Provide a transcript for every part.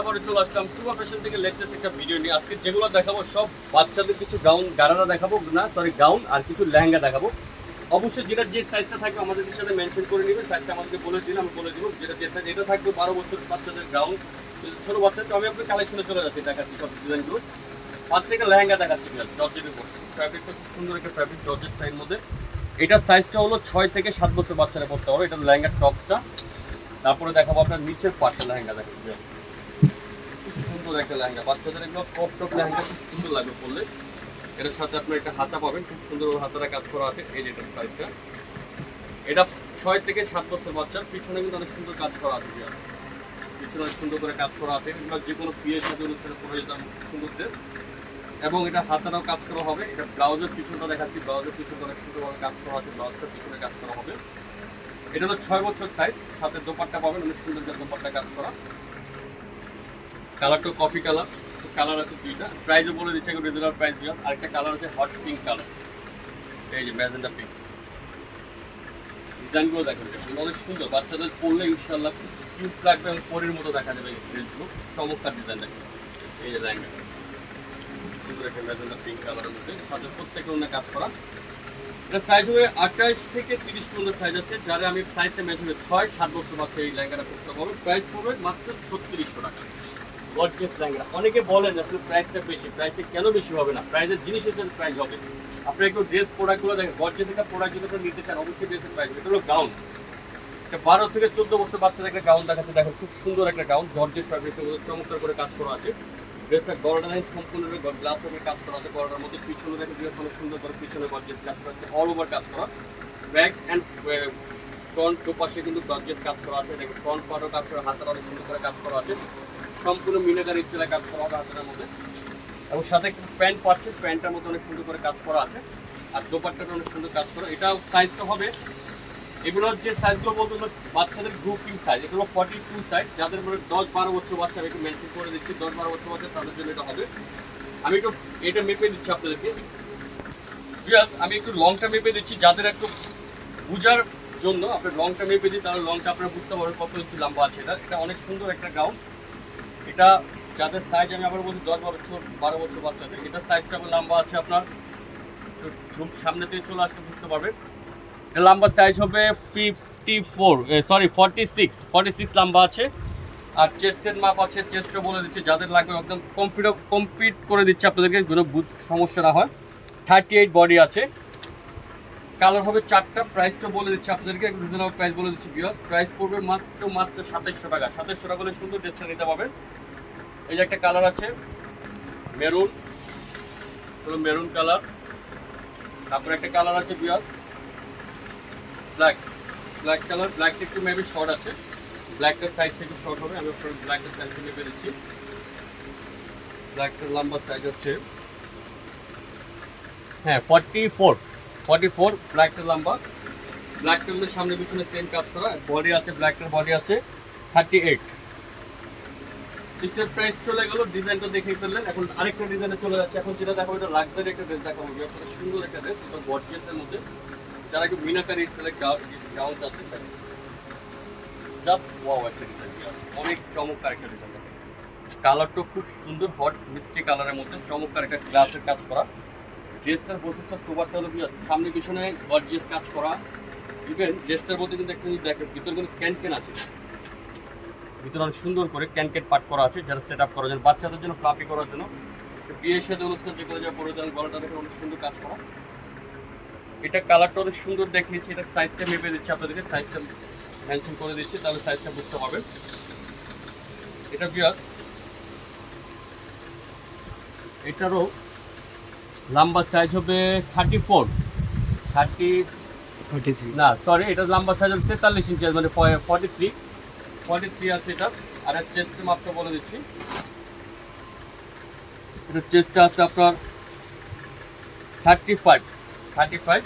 আবারও চলে আসলাম। টুবা ফ্যাশন থেকে লেটেস্ট একটা ভিডিও নিয়ে আজকে যেগুলো দেখাবো, সব বাচ্চাদের কিছু দেখাবো, না সরি আর কিছু লেহেঙ্গা দেখাবো। অবশ্যই যেটা যে সাইজটা থাকবে আমাদের সাথে মেনশন করে সাইজটা বলে দিন আমি বলে যেটা যে সাইজ এটা থাকবে বারো বছর বাচ্চাদের আমি আপনার কালেকশনে চলে যাচ্ছি, দেখাচ্ছি সব লেহেঙ্গা দেখাচ্ছি উপর। সুন্দর একটা মধ্যে। এটার সাইজটা হলো ছয় থেকে সাত বছর বাচ্চারা পড়তে পারবে এটা লেহেঙ্গার টপসটা তারপরে দেখাবো আপনার নিচের পাটটা লেহেঙ্গা। খুব সুন্দর একটা লেহেঙ্গা। বাচ্চাদের এগুলো টপ টপ লেহেঙ্গা খুব সুন্দর লাগবে পরলে। এটার সাথে আপনার একটা হাতা পাবেন, খুব সুন্দর হাতাটা কাজ করা আছে এই যেটার সাইজটা এটা ছয় থেকে সাত বছর বাচ্চার, পিছনে কিন্তু অনেক সুন্দর কাজ করা আছে পিছনে অনেক সুন্দর করে কাজ করা আছে। এগুলো যে কোনো বিয়ের সাথে অনুষ্ঠানে পরে যেতাম সুন্দর ড্রেস এবং এটা হাতাটাও কাজ করা হবে। এটা ব্লাউজের পিছনটা দেখাচ্ছি, ব্লাউজের পিছনে অনেক সুন্দরভাবে কাজ করা আছে ব্লাউজটার পিছনে কাজ করা হবে। এটা হলো ছয় বছর সাইজ সাথে দোপাট্টা পাবেন, অনেক সুন্দর দোপাট্টা কাজ করা। কালারটা কফি কালার কালার আছে দুইটা। প্রাইসও বলে দিচ্ছে এখন রিজনেবল প্রাইস দিয়ে আরেকটা কালার আছে হট পিঙ্ক কালার এই যে ম্যাজেন্ডা পিঙ্ক ডিজাইনগুলো দেখেন অনেক সুন্দর। বাচ্চাদের পরলে ইনশাল্লাহ কিউট লাগবে এবং পরের মতো দেখা যাবে ড্রেসগুলো চমৎকার ডিজাইন দেখেন। এই যে ল্যাঙ্গা সুন্দর একটা ম্যাজেন্ডা পিঙ্ক কালারের মধ্যে। সাথে প্রত্যেকে অন্য কাজ করা। আমি সাইজটা হবে ছয়, সাত বছর বাচ্চা এই ল্যাঙ্গাটা করতে পারব। প্রাইস পড়বে মাত্র ছত্রিশশো টাকা। গর্জিয়াস ল্যাঙ্গা অনেকে বলেন আসলে প্রাইসটা বেশি প্রাইসটা কেন বেশি হবে না? প্রাইসের জিনিসের জন্য প্রাইস হবে। আপনি একটু ড্রেস প্রোডাক্টগুলো দেখেন গর্জিয়াস একটা প্রোডাক্ট যদি আপনি নিতে চান, অবশ্যই ড্রেসের প্রাইস এটা হলো গাউন এটা বারো থেকে চোদ্দ বছর বাচ্চাদের একটা গাউন দেখাচ্ছে। দেখেন খুব সুন্দর একটা গাউন জর্জের ফ্যাব্রিক্সের মধ্যে চমৎকার করে কাজ করা আছে। ড্রেসটা গলাটা দেখেন সম্পূর্ণ গ্লাস ওভার কাজ করা আছে, গলাটার মধ্যে পিছনে দেখেন ড্রেস অনেক সুন্দর করে পিছনে গর্জেস কাজ করা আছে অল ওভার কাজ করা। ব্যাক অ্যান্ড ফ্রন্ট দুপাশে কিন্তু গর্জেস কাজ করা আছে। দেখেন ফ্রন্ট পার্টও কাজ করা, হাতের অনেক সুন্দর করে কাজ করা আছে। সম্পূর্ণ মিনেকার স্টাইলে কাজ করা হবে হাতের মধ্যে। এবং সাথে প্যান্ট পাচ্ছে প্যান্টটার মধ্যে অনেক সুন্দর করে কাজ করা আছে। আর দোপাট্টাটা অনেক সুন্দর কাজ করা। এটা সাইজটা হবে। এগুলোর যে সাইজগুলো বলতে গেলে বাচ্চাদের গ্রুপিং সাইজ এগুলো ফর্টি টু সাইজ যাদের মধ্যে দশ বারো বছর বাচ্চা একটু মেনশন করে দিচ্ছি, দশ বারো বছর বাচ্চা, তাদের জন্য এটা হবে। আমি একটু এটা মেপে দিচ্ছি আপনাদেরকে। আমি একটু লংটা মেপে দিচ্ছি। যাদের একটু বুঝার জন্য আপনার লংটা মেপে দিই তাহলে লংটা আপনারা বুঝতে পারবেন কত ইঞ্চি লম্বা আছে। এটা এটা অনেক সুন্দর একটা গাউন এটা যাদের সাইজ আমি আবার বলছি, দশ বছর বারো বছর বাচ্চাদের এটার সাইজটা লম্বা আছে আপনার। ঝুম, সামনে থেকে চলে আসলে বুঝতে পারবেন। এটা লম্বা সাইজ হবে fifty four sorry forty six forty six লম্বা আছে। আর চেস্টের মাপ আছে চেস্টও বলে দিচ্ছে, যাদের লাগবে একদম কমপ্লিট কমপ্লিট করে দিচ্ছে আপনাদেরকে কোনো বুঝ- সমস্যা না হয়। থার্টি এইট বডি আছে। কালার হবে চারটা প্রাইসটা বলে দিচ্ছি আপনাদেরকে রিজনেবল প্রাইস বলে দিচ্ছি বিয়াস প্রাইস পড়বে মাত্র মাত্র সাতাইশশো টাকা। সাতাইশশো টাকা হলে সুন্দর ড্রেসটা নিতে পারবেন। এই যে একটা কালার আছে মেরুন মেরুন কালার। তারপরে একটা কালার আছে বিয়াস ব্ল্যাক ব্ল্যাক কালার ব্ল্যাকটা একটু মেবি শর্ট আছে। ব্ল্যাকটার সাইজ থেকে শর্ট হবে, আমি আপনার ব্ল্যাকটার সাইজ থেকে মেপে দিচ্ছি ব্ল্যাকটার লম্বা সাইজ হচ্ছে হ্যাঁ ফর্টি ফোর ফর্টি ফোর লম্বা সামনে পিছনে সেম কাজ করা। বডি আছে ব্ল্যাকটার বডি আছে। প্রাইস চলে গেল ডিজাইনটা দেখে ফেললেন। এখন আরেকটা ডিজাইনে চলে যাচ্ছে। এখন যেটা দেখাবো, এটা লাক্সারি একটা ড্রেস সুন্দর একটা ড্রেস এটা গর্জিয়াসের মধ্যে। যারা একটু মিনাকারি স্টাইলে গাউন চাচ্ছে জাস্ট ওয়াও একটা ডিজাইন অনেক চমৎকার একটা ডিজাইন কালারটা খুব সুন্দর হট মিষ্টি কালারের মধ্যে। চমৎকার একটা গ্লাসের কাজ করা। ড্রেসটার প্রসেসটা সুপারটা হলো সামনে, পিছনে গর্জিয়াস কাজ করা। ইভেন ড্রেসটার মধ্যে কিন্তু একটা দেখেন, ভিতরে কিন্তু ক্যান ক্যান আছে। ভিতরে অনেক সুন্দর করে ক্যানকেট পাট করা আছে, যারা সেট আপ করার জন্য, বাচ্চাদের জন্য ফ্লাফি করার জন্য। বিয়ের সাথে অনুষ্ঠান যে করে যা পরে যান গলাটা দেখে অনেক সুন্দর কাজ করা। এটা কালারটা অনেক সুন্দর দেখিয়েছি, এটা সাইজটা মেপে দিচ্ছি আপনাদেরকে সাইজটা মেনশন করে দিচ্ছি, তাহলে সাইজটা বুঝতে পারবেন। এটা বিয়াস এটারও লম্বা সাইজ হবে thirty four thirty forty three না সরি এটা লম্বা সাইজ হবে তেতাল্লিশ ইঞ্চি মানে ফর্টি থ্রি ফর্টি থ্রি আছে এটা আর এর চেস্টের মাপটা বলে দিচ্ছি। এটা চেস্টটা আছে আপনার থার্টি ফাইভ থার্টি ফাইভ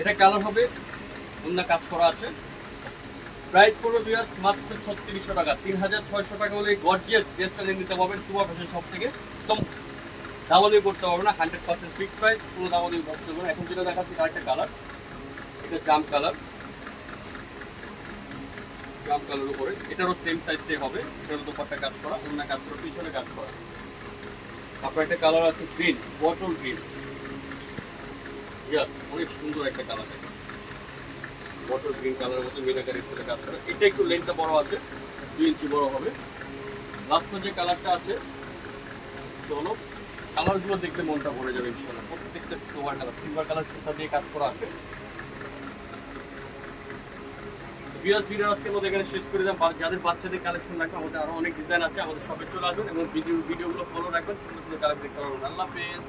এটা কালার হবে অন্য কাজ করা আছে। প্রাইস পড়বে বিয়াস মাত্র ছত্রিশশো টাকা তিন হাজার ছয়শো টাকা হলে গর্জিয়াস ড্রেসটা নিয়ে নিতে পারবেন টুয়া ফ্যাশন সব থেকে। একদম দামাদি করতে পারবে না হান্ড্রেড পার্সেন্ট ফিক্স প্রাইস কোনো দামাদি করতে পারবে না। এখন যেটা দেখাচ্ছি তার আরেকটা কালার এটা জাম কালার জাম কালার উপরে। এটারও সেম সাইজটাই হবে। এটারও দোপাট্টা কাজ করা, অন্য কাজ করা, পিছনে কাজ করা। আপনার একটা কালার আছে গ্রিন বটল গ্রিন ইয়াস অনেক সুন্দর একটা কালার আছে বটল গ্রিন কালারের মতো মিনাকারি করে কাজ করা। এটা একটু লেন্থটা বড় আছে, দুই ইঞ্চি বড় হবে। লাস্টের যে কালারটা আছে চলো কালারগুলো দেখলে মনটা ভরে যাবে ইনশাল্লাহ প্রত্যেকটা সিলভার কালার সিলভার কালার সুতা দিয়ে কাজ করা আছে। বিয়াস ভিডিও মধ্যে এখানে শেষ করে দিলাম। যাদের বাচ্চাদের কালেকশন রাখবে আমাদের আরও অনেক ডিজাইন আছে আমাদের শপে চলে আসবেন এবং ভিডিও ভিডিওগুলো ফলো রাখবেন। সুন্দর সুন্দর কালেক্ট করবেন আল্লাহ হাফেজ।